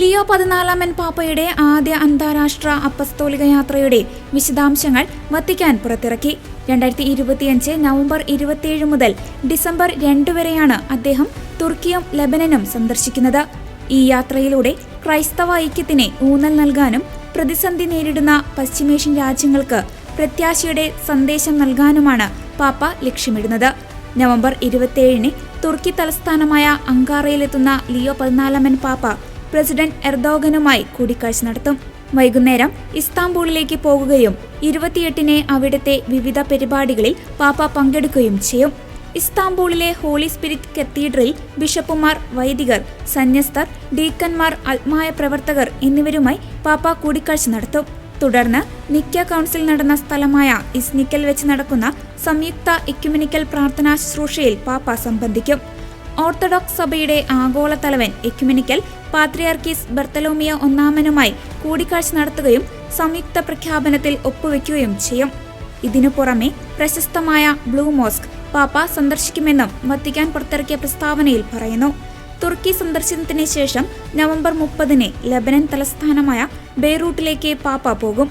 Leo പതിനാലാമൻ പാപ്പയുടെ ആദ്യ അന്താരാഷ്ട്ര അപ്പസ്തോലിക യാത്രയുടെ വിശദാംശങ്ങൾ വത്തിക്കാൻ പുറത്തിറക്കി. രണ്ടായിരത്തി ഇരുപത്തിയഞ്ച് നവംബർ ഇരുപത്തിയേഴ് മുതൽ ഡിസംബർ രണ്ട് വരെയാണ് അദ്ദേഹം തുർക്കിയും ലബനനും സന്ദർശിക്കുന്നത്. ഈ യാത്രയിലൂടെ ക്രൈസ്തവ ഐക്യത്തിന് ഊന്നൽ നൽകാനും പ്രതിസന്ധി നേരിടുന്ന പശ്ചിമേഷ്യൻ രാജ്യങ്ങൾക്ക് പ്രത്യാശയുടെ സന്ദേശം നൽകാനുമാണ് പാപ്പ ലക്ഷ്യമിടുന്നത്. നവംബർ ഇരുപത്തിയേഴിന് തുർക്കി തലസ്ഥാനമായ അങ്കാറയിലെത്തുന്ന ലിയോ പതിനാലാമൻ പാപ്പ പ്രസിഡന്റ് എർദോഗനുമായി കൂടിക്കാഴ്ച നടത്തും. വൈകുന്നേരം ഇസ്താംബൂളിലേക്ക് പോകുകയും ഇരുപത്തിയെട്ടിന് അവിടുത്തെ വിവിധ പരിപാടികളിൽ പാപ്പ പങ്കെടുക്കുകയും ചെയ്യും. ഇസ്താംബൂളിലെ ഹോളി സ്പിരിറ്റ് കത്തീഡ്രലിൽ ബിഷപ്പുമാർ വൈദികർ സന്യസ്തർ ഡീക്കന്മാർ ആത്മായ പ്രവർത്തകർ എന്നിവരുമായി പാപ്പ കൂടിക്കാഴ്ച നടത്തും. തുടർന്ന് നിക്യ കൗൺസിൽ നടന്ന സ്ഥലമായ ഇസ്നിക്കൽ വെച്ച് നടക്കുന്ന സംയുക്ത എക്യുമിനിക്കൽ പ്രാർത്ഥനാ ശുശ്രൂഷയിൽ പാപ്പ സംബന്ധിക്കും. ഓർത്തഡോക്സ് സഭയുടെ ആഗോള തലവൻ എക്യുമിനിക്കൽ പാത്രിയാർക്കീസ് ബർത്തലോമിയ ഒന്നാമനുമായി കൂടിക്കാഴ്ച നടത്തുകയും സംയുക്ത പ്രഖ്യാപനത്തിൽ ഒപ്പുവെക്കുകയും ചെയ്യും. ഇതിനു പുറമെ പ്രശസ്തമായ ബ്ലൂ മോസ്ക് പാപ്പ സന്ദർശിക്കുമെന്നും വത്തിക്കാൻ പുറത്തിറക്കിയ പ്രസ്താവനയിൽ പറയുന്നു. തുർക്കി സന്ദർശനത്തിന് ശേഷം നവംബർ മുപ്പതിന് ലബനൻ തലസ്ഥാനമായ ബെയ്റൂട്ടിലേക്ക് പാപ്പ പോകും.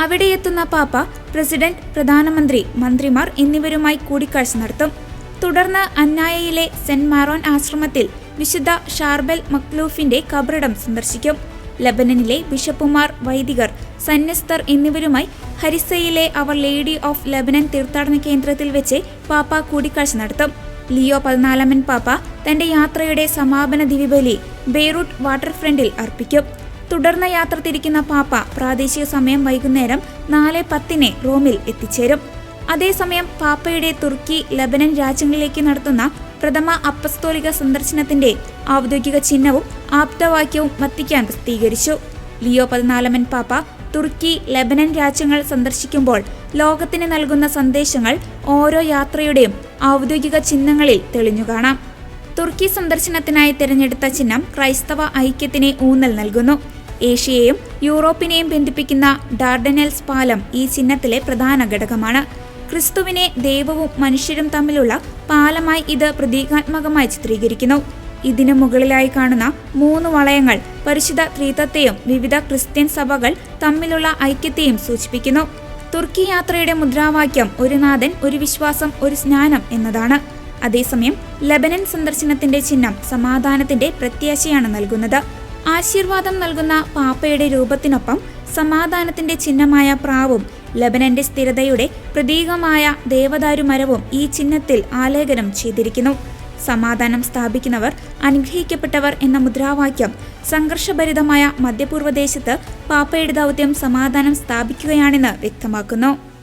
അവിടെ എത്തുന്ന പാപ്പ പ്രസിഡന്റ് പ്രധാനമന്ത്രി മന്ത്രിമാർ എന്നിവരുമായി കൂടിക്കാഴ്ച നടത്തും. തുടർന്ന് അന്നായയിലെ സെന്റ് മാറോൻ ആശ്രമത്തിൽ വിശുദ്ധ ഷാർബൽ മക്ലൂഫിന്റെ കബറിടം സന്ദർശിക്കും. ലബനനിലെ ബിഷപ്പുമാർ വൈദികർ സന്യസ്തർ എന്നിവരുമായി ഹരിസയിലെ അവർ ലേഡി ഓഫ് ലബനൻ തീർത്ഥാടന കേന്ദ്രത്തിൽ വെച്ച് പാപ്പ കൂടിക്കാഴ്ച നടത്തും. ലിയോ പതിനാലാമൻ പാപ്പ തന്റെ യാത്രയുടെ സമാപന ദിവിബലി ബെയ്റൂട്ട് വാട്ടർഫ്രണ്ടിൽ അർപ്പിക്കും. തുടർന്ന് യാത്ര തിരിക്കുന്ന പാപ്പ പ്രാദേശിക സമയം വൈകുന്നേരം നാല് പത്തിന് റോമിൽ എത്തിച്ചേരും. അതേസമയം പാപ്പയുടെ തുർക്കി ലബനൻ രാജ്യങ്ങളിലേക്ക് നടത്തുന്ന പ്രഥമ അപ്പസ്തോലിക സന്ദർശനത്തിന്റെ ഔദ്യോഗിക ചിഹ്നവും ആപ്തവാക്യവും വത്തിക്കാൻ പ്രസിദ്ധീകരിച്ചു. ലിയോ പതിനാലമൻ പാപ്പ തുർക്കി ലബനൻ രാജ്യങ്ങൾ സന്ദർശിക്കുമ്പോൾ ലോകത്തിന് നൽകുന്ന സന്ദേശങ്ങൾ ഓരോ യാത്രയുടെയും ഔദ്യോഗിക ചിഹ്നങ്ങളിൽ തെളിഞ്ഞു കാണാം. തുർക്കി സന്ദർശനത്തിനായി തിരഞ്ഞെടുത്ത ചിഹ്നം ക്രൈസ്തവ ഐക്യത്തിന് ഊന്നൽ നൽകുന്നു. ഏഷ്യയെയും യൂറോപ്പിനെയും ബന്ധിപ്പിക്കുന്ന ഡാർഡനൽസ് പാലം ഈ ചിഹ്നത്തിലെ പ്രധാന ഘടകമാണ്. ക്രിസ്തുവിനെ ദൈവവും മനുഷ്യരും തമ്മിലുള്ള പാലമായി ഇത് പ്രതീകാത്മകമായി ചിത്രീകരിക്കുന്നു. ഇതിനു മുകളിലായി കാണുന്ന മൂന്ന് വളയങ്ങൾ പരിശുദ്ധ ത്രിത്വത്തെയും വിവിധ ക്രിസ്ത്യൻ സഭകൾ തമ്മിലുള്ള ഐക്യത്തെയും സൂചിപ്പിക്കുന്നു. തുർക്കി യാത്രയുടെ മുദ്രാവാക്യം ഒരു നാഥൻ ഒരു വിശ്വാസം ഒരു സ്നാനം എന്നതാണ്. അതേസമയം ലബനൻ സന്ദർശനത്തിന്റെ ചിഹ്നം സമാധാനത്തിന്റെ പ്രത്യാശയാണ് നൽകുന്നത്. ആശീർവാദം നൽകുന്ന പാപ്പയുടെ രൂപത്തിനൊപ്പം സമാധാനത്തിന്റെ ചിഹ്നമായ പ്രാവും ലബനന്റെ സ്ഥിരതയുടെ പ്രതീകമായ ദേവദാരുമരവും ഈ ചിഹ്നത്തിൽ ആലേഖനം ചെയ്തിരിക്കുന്നു. സമാധാനം സ്ഥാപിക്കുന്നവർ അനുഗ്രഹിക്കപ്പെട്ടവർ എന്ന മുദ്രാവാക്യം സംഘർഷഭരിതമായ മധ്യപൂർവദേശത്ത് പാപ്പയുടെ ദൗത്യം സമാധാനം സ്ഥാപിക്കുകയാണെന്ന് വ്യക്തമാക്കുന്നു.